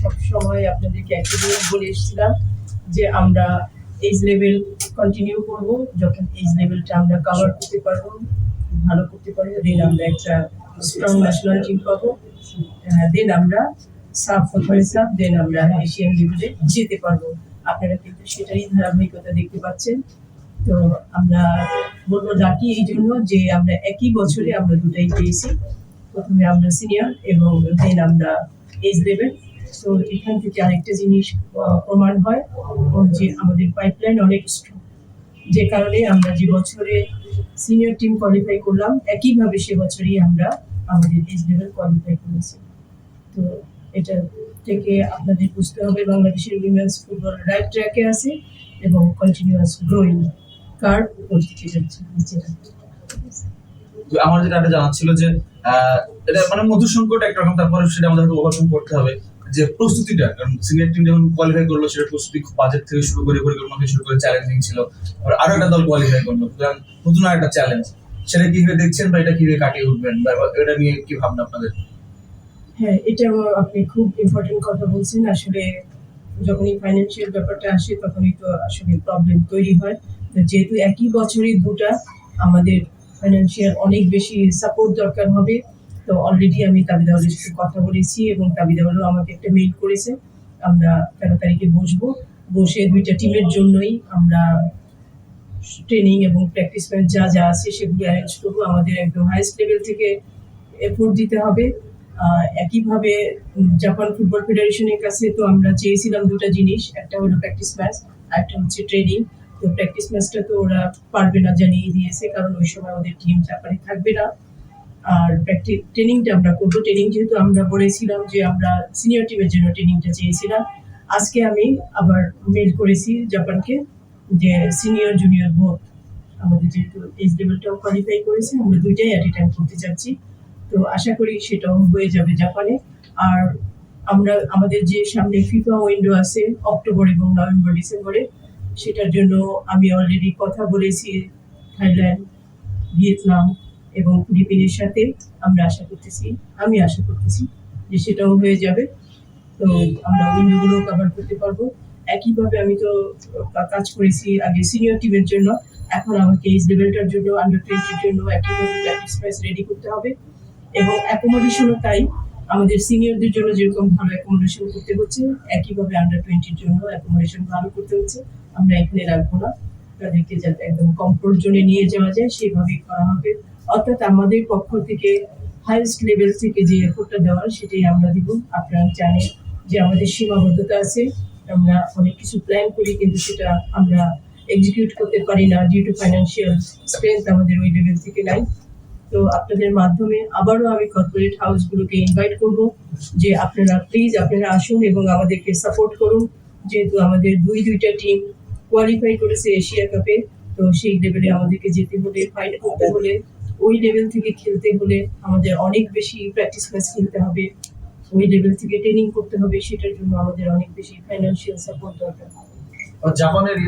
সব সময় আপনাদেরকে একটা বলে এসেছিলাম যে আমরা এজ লেভেল কন্টিনিউ করব। যখন এজ লেভেলটা আমরা কভার করতে পারব, ভালো করতে পারব দেন আমরা একটা স্ট্রং ন্যাশনাল টিম পাবো দেন আমরা সাফ ফুটবল সাফ দেন আমরা এশিয়ান লেভেলে যেতে পারব। আপনারা কিন্তু সেটারই ধারাবাহিকতা দেখতে পাচ্ছেন। তো আমরা বলব ডাকি এই জন্য যে আমরা একই বছরে আমরা দুটাই পেয়েছি। প্রথমে আমরা সিনিয়র এবং দেন আমরা এজ লেভেল তো এখান থেকে আরেকটা জিনিস প্রমাণ হয় যে আমাদের পাইপলাইন অনেক স্ট্রং যে কারণে আমরা যে বছরে সিনিয়র টিম কোয়ালিফাই করলাম, একইভাবে সে বছরই আমরা আমাদের এজ লেভেল কোয়ালিফাই করেছি। তো এটা থেকে আপনাদের বুঝতে হবে, বাংলাদেশের উইমেন্স ফুটবল রাইট ট্র্যাকে আছে এবং কন্টিনিউয়াস গ্রোয়িং কার্ভ উপর দিকে যাচ্ছে। নিচে আমার যেটা জানা ছিল যে এটা মানে মধুর সংকট একরকম তারপরে সেটা আমাদের ওভারকাম করতে হবে। যে প্রস্তুতিটা, কারণ সিনিয়র টিম যখন কোয়ালিফাই করল, সেটা প্রস্তুতি বাজেট থেকে শুরু করে পরিকল্পনা থেকে শুরু করে চ্যালেঞ্জিং ছিল। আরও একটা দল কোয়ালিফাই করল সুতরাং নতুন আর একটা চ্যালেঞ্জ সেটা কীভাবে দেখছেন বা এটা কীভাবে কাটিয়ে উঠবেন? বা এটা নিয়ে কি ভাবনা আপনাদের? হ্যাঁ এটা আপনি খুব ইম্পর্টেন্ট কথা বলছেন। আসলে যখনই ফাইন্যান্সিয়াল ব্যাপারটা আসে, তখনই তো আসলে প্রবলেম তৈরি হয়। যেহেতু একই বছরই দুটা, আমাদের ফাইন্যান্সিয়াল অনেক বেশি সাপোর্ট দরকার হবে। তো অলরেডি আমি তাবিদাওয়ালের সাথে কথা বলেছি এবং তাবিদাওয়ালও আমাকে একটা মেইল করেছে, আমরা তেরো তারিখে বসবো। বসে দুইটা টিমের জন্যই আমরা ট্রেনিং এবং প্র্যাকটিস ম্যাচ যা যা আছে সেগুলো অ্যারেঞ্জ করব। আমাদের একদম হাইস্ট লেভেল থেকে এফোর্ট দিতে হবে। একইভাবে জাপান ফুটবল ফেডারেশনের কাছে তো আমরা চেয়েছিলাম দুটো জিনিস, একটা হলো প্র্যাকটিস ম্যাচ আর একটা হচ্ছে ট্রেনিং তো প্র্যাকটিস ম্যাচটা তো ওরা পারবে না জানিয়ে দিয়েছে, কারণ ওই সময় ওদের টিম জাপানে থাকবে না। আর ট্রেনিংটা আমরা করব। ট্রেনিং যেহেতু আমরা বলেছিলাম যে আমরা সিনিয়র টিমের জন্য ট্রেনিংটা চেয়েছিলাম। আজকে আমি আবার মেল করেছি জাপানকে যে সিনিয়র জুনিয়র বোথ আমাদের যেহেতু এজ লেভেলটাও কোয়ালিফাই করেছে, আমরা দুইটাই অ্যাট এ টাইম করতে যাচ্ছি তো আশা করি সেটাও হয়ে যাবে জাপানে। আর আমরা, আমাদের যে সামনে ফিফা উইন্ডো আছে অক্টোবর এবং নভেম্বর, ডিসেম্বরে, সেটার জন্য আমি অলরেডি কথা বলেছি থাইল্যান্ড, ভিয়েতনাম এবং ফিলিপিনের সাথে আমরা আশা করতেছি, আমি আশা করতেছি যে সেটাও হয়ে যাবে। তো আমরা উইন্ডোগুলো কভার করতে পারব। একইভাবে আমি তো কাজ করেছি আগে সিনিয়র টিমের জন্য, এখন আমাকে এই লেভেলটার জন্য আন্ডার টোয়েন্টির জন্য একইভাবে প্র্যাকটিস ম্যাচ রেডি করতে হবে। এবং অ্যাকোমোডেশনও তাই, আমাদের সিনিয়রদের জন্য যেরকম ভালো অ্যাকোমোডেশন করতে হচ্ছে, একইভাবে আন্ডার টোয়েন্টির জন্য অ্যাকোমোডেশন ভালো করতে হচ্ছে। আমরা এখানে রাখব না। তাদেরকে যাতে একদম কমফোর্ট জোনে নিয়ে যাওয়া যায়, সেভাবেই করা হবে। অর্থাৎ আমাদের পক্ষ থেকে হাইয়েস্ট লেভেল থেকে যে এফোর্টটা দেওয়ার সেটাই আমরা দিব। আপনারা জানেন যে আমাদের সীমাবদ্ধতা আছে। আমরা অনেক কিছু প্ল্যান করি, কিন্তু সেটা আমরা এক্সিকিউট করতে পারি না ডিউ টু ফাইন্যান্সিয়াল স্ট্রেংথ আমাদের ওই লেভেল থেকে নাই। তো আপনাদের মাধ্যমে আবারও আমি কর্পোরেট হাউসগুলোকে ইনভাইট করব যে আপনারা প্লিজ আপনারা আসুন এবং আমাদেরকে সাপোর্ট করুন। যেহেতু আমাদের দুই, দুইটা টিম কোয়ালিফাই করেছে এশিয়া কাপে তো সেই লেভেলে আমাদেরকে যেতে হলে ফাইট করতে হলে ওই লেভেল থেকে খেলতে হলে আমাদের অনেক বেশি প্র্যাকটিস ম্যাচ খেলতে হবে। ওই লেভেল থেকে ট্রেনিং করতে হবে, সেটার জন্য আমাদের অনেক বেশি ফাইন্যান্সিয়াল সাপোর্ট দরকার। জাপানের